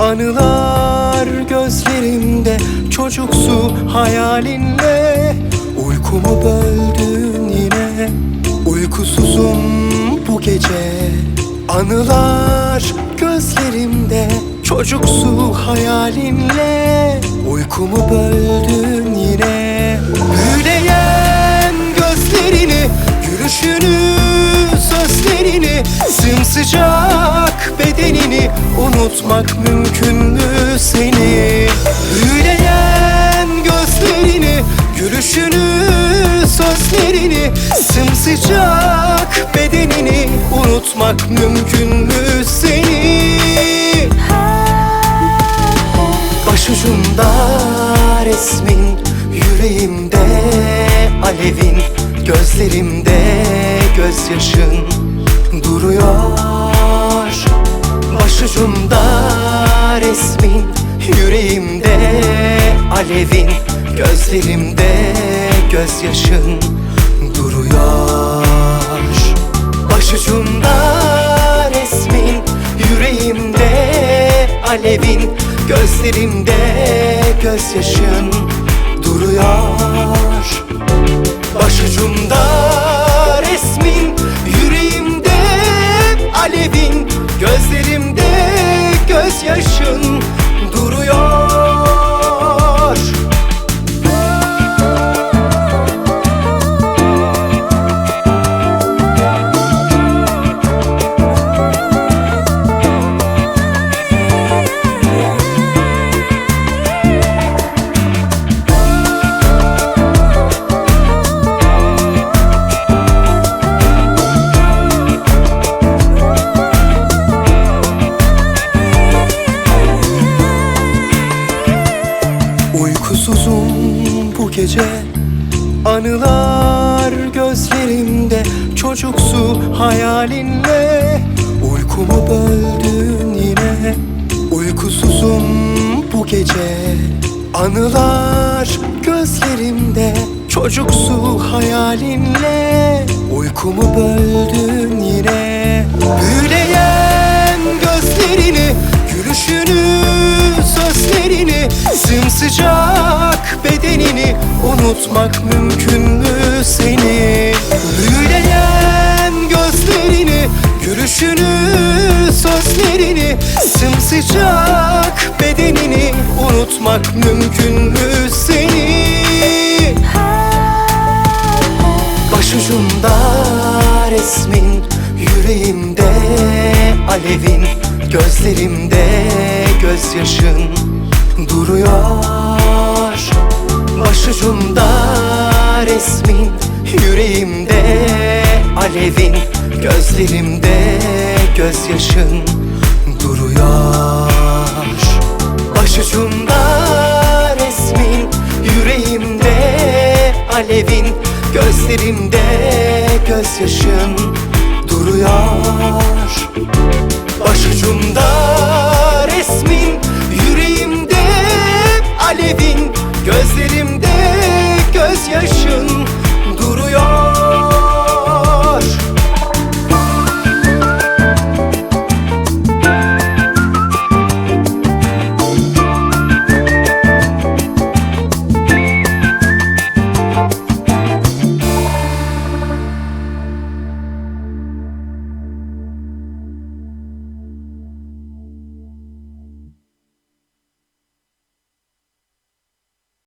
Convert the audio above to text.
Anılar gözlerimde çocuksu hayalinle Uykumu böldün yine Uykusuzum bu gece. Anılar gözlerimde çocuksu hayalinle. Uykumu böldün yine. Büyüleyen gözlerini Gülüşünü, sözlerini Sımsıcak bedenini Unutmak mümkün mü seni? Büyüleyen gözlerini Gülüşünü, sözlerini Sımsıcak bedenini Unutmak mümkün mü seni? Başucumda resmin Yüreğimde alevin Gözlerimde gözyaşın duruyor. Başucumda resmin Yüreğimde alevin Gözlerimde gözyaşın duruyor. Başucumda resmin Yüreğimde alevin Gözlerimde gözyaşın duruyor. Başucumda Anılar gözlerimde Çocuksu hayalinle Uykumu böldün yine. Uykusuzum bu gece. Anılar gözlerimde Çocuksu hayalinle Uykumu böldün yine. Büyüleyen gözlerini Gülüşünü, Unutmak mümkün mü seni? Büyüleyen gözlerini Gülüşünü, sözlerini Sımsıcak bedenini Unutmak mümkün mü seni? Başucumda resmin Yüreğimde alevin Gözlerimde gözyaşın duruyor Başucumda resmin Yüreğimde alevin Gözlerimde gözyaşın duruyor. Başucumda resmin Yüreğimde alevin Gözlerimde gözyaşın duruyor. Başucumda resmin